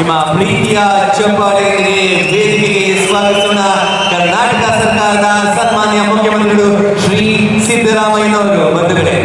ನಿಮ್ಮ ಪ್ರೀತಿಯ ಚಪ್ಪಾಳೆಗೆ ವೇದಿಕೆಗೆ ಸ್ವಾಗತಿಸೋಣ ಕರ್ನಾಟಕ ಸರ್ಕಾರದ ಸನ್ಮಾನ್ಯ ಮುಖ್ಯಮಂತ್ರಿಗಳು ಶ್ರೀ ಸಿದ್ದರಾಮಯ್ಯನವರು. ಬಂಧುಗಳೇ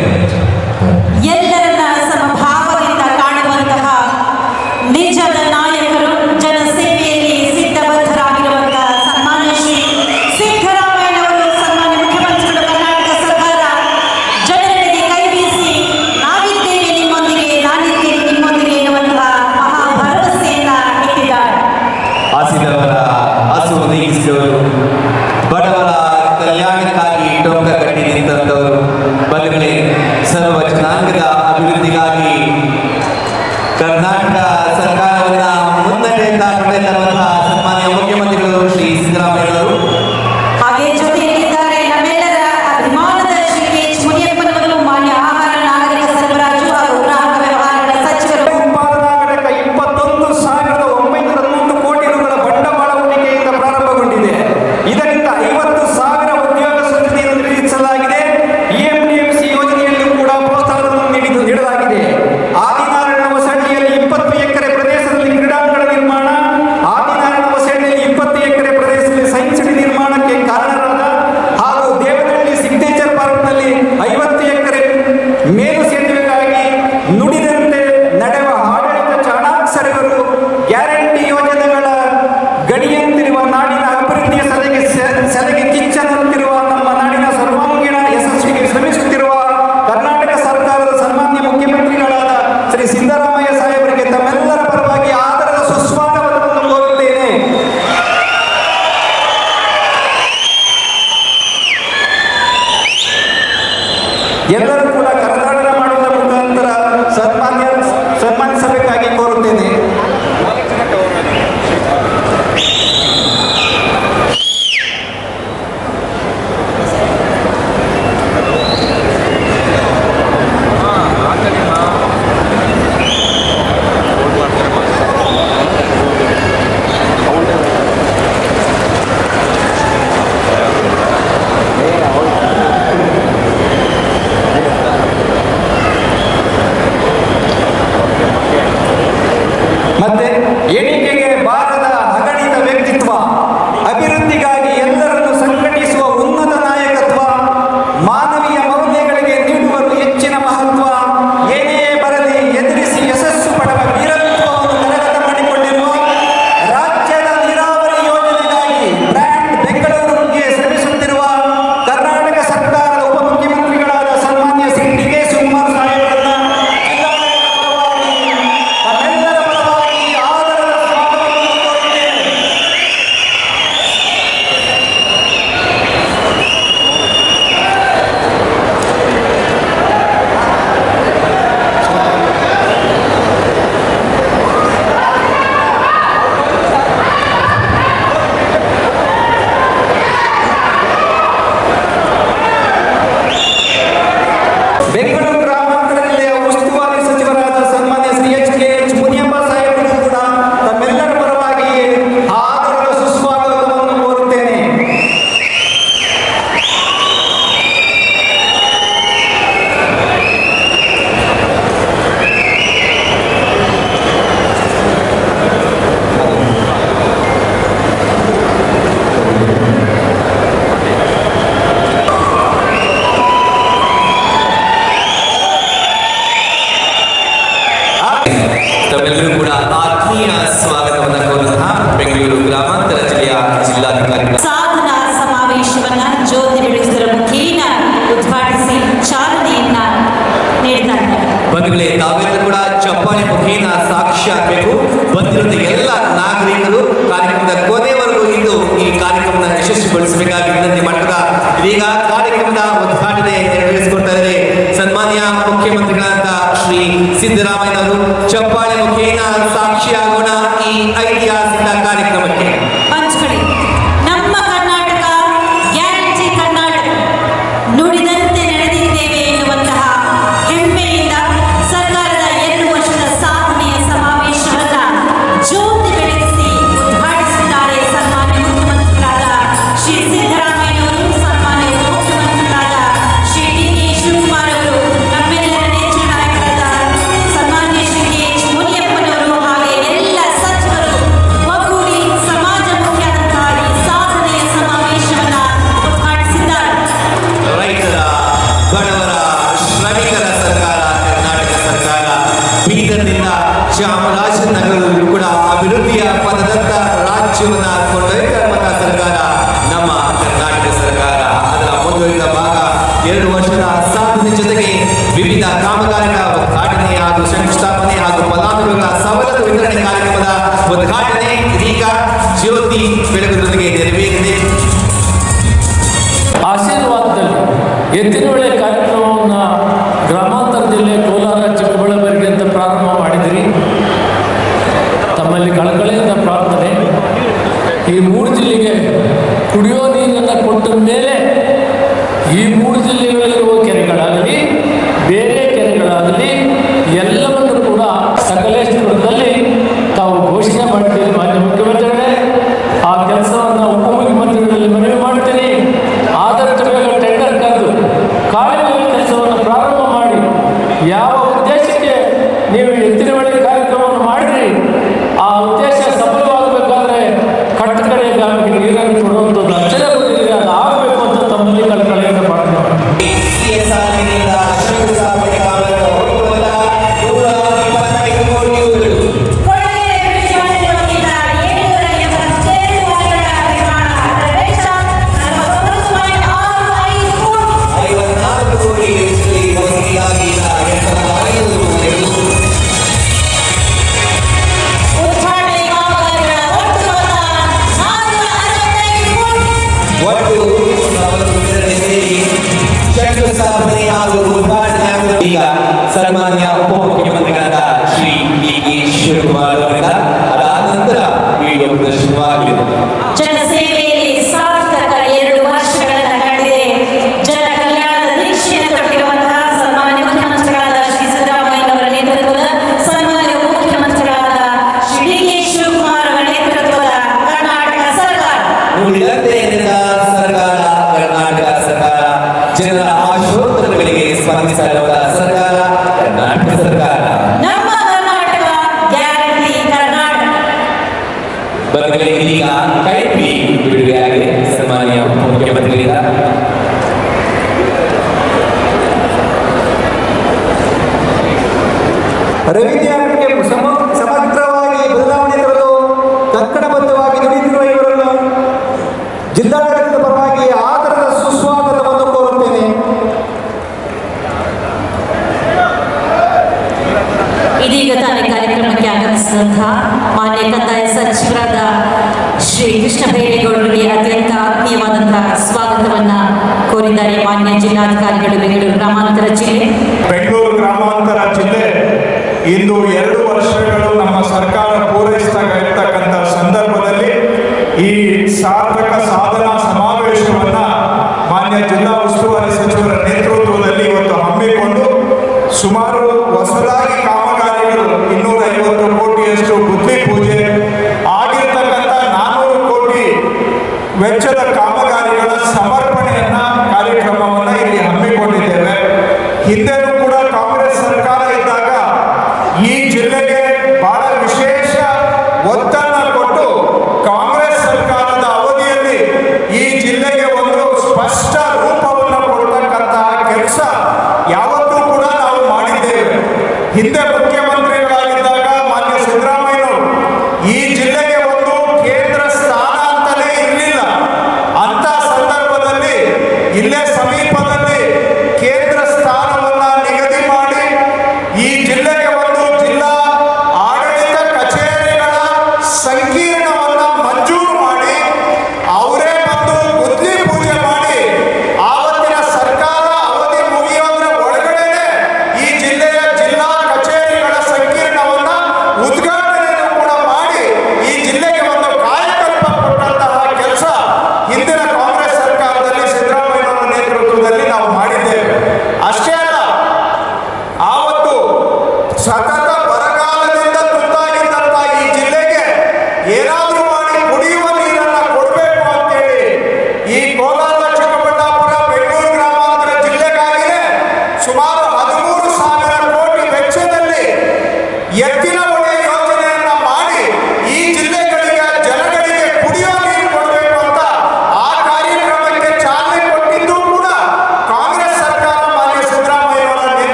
ಬಂಧುಗಳೇ, ತಾವೆಲ್ಲರೂ ಕೂಡ ಚಪ್ಪಾಳೆ ಮುಖೇನ ಸಾಕ್ಷಿ ಆಗಬೇಕು. ಬಂದಿರುವಂತ ಎಲ್ಲ ನಾಗರಿಕರು ಕಾರ್ಯಕ್ರಮದ ಕೊನೆಯವರೆಗೂ ಇಂದು ಈ ಕಾರ್ಯಕ್ರಮದ ಯಶಸ್ವಿಗೊಳಿಸಬೇಕಾಗಿ ವಿನಂತಿ ಮಟ್ಟದ ಇದೀಗ ಕಾರ್ಯಕ್ರಮದ ಉದ್ಘಾಟನೆ ನೆರವೇರಿಸಿಕೊಡ್ತಾ ಇದ್ದಾರೆ. ಸನ್ಮಾನ್ಯ ಮುಖ್ಯಮಂತ್ರಿಗಳಾದ ಶ್ರೀ ಸಿದ್ದರಾಮಯ್ಯ ಅವರು ಚಪ್ಪಾಳೆ ಮುಖೇನ ಸಾಕ್ಷಿಯಾಗೋಣ ಈ ಐತಿಹಾಸಿಕ ಕಾರ್ಯಕ್ರಮಕ್ಕೆ. E ಬದಲಿಗೆ ಈಗ ಕೈಪಿ ಬಿಡುಗಡೆಯಾಗಿ ಸನ್ಮಾನ್ಯ ಮುಖ್ಯಮಂತ್ರಿಗಳಿಂದ. ರವಿದ್ಯಾರಣ್ಯಕ್ಕೆ ಸಮಗ್ರವಾಗಿ ಬದಲಾವಣೆ ತರಲು ಕಕ್ಕಡಬದ್ಧವಾಗಿ ಇವರನ್ನು ಜಿಲ್ಲಾಡಳಿತದ ಪರವಾಗಿ ಸುಸ್ವಾಗತವನ್ನು ಕೋರುತ್ತೇನೆ. ಇದೀಗ ತಾನೇ ಕಾರ್ಯಕ್ರಮಕ್ಕೆ ಆಗಮಿಸಿದಂತಹ ಮಾನ್ಯ ಕಂದಾಯ ಸಚಿವರಾದ ಶ್ರೀ ಕೃಷ್ಣ ಬೇಳೆಗೌಡರಿಗೆ ಅತ್ಯಂತ ಆತ್ಮೀಯವಾದಂತಹ ಸ್ವಾಗತವನ್ನ ಕೋರಿದ್ದಾರೆ ಮಾನ್ಯ ಜಿಲ್ಲಾಧಿಕಾರಿಗಳು ಬೆಂಗಳೂರು ಗ್ರಾಮಾಂತರ ಜಿಲ್ಲೆ. ಬೆಂಗಳೂರು ಗ್ರಾಮಾಂತರ ಜಿಲ್ಲೆ ಇಂದು ಎರಡು ವರ್ಷಗಳು ನಮ್ಮ ಸರ್ಕಾರ ಪೂರೈಸ್ತಾ ಇರ್ತಕ್ಕಂಥ ಸಂದರ್ಭದಲ್ಲಿ ಈ ಸಾರ್ಥಕ ಸಾಧನ ಸಮಾವೇಶವನ್ನ ಮಾನ್ಯ ಜಿಲ್ಲಾ ಉಸ್ತುವಾರಿ ಸಚಿವರ ನೇತೃತ್ವದಲ್ಲಿ ಇವತ್ತು ಹಮ್ಮಿಕೊಂಡು ಸುಮಾರು ಹೊಸದಾಗಿ kaçarak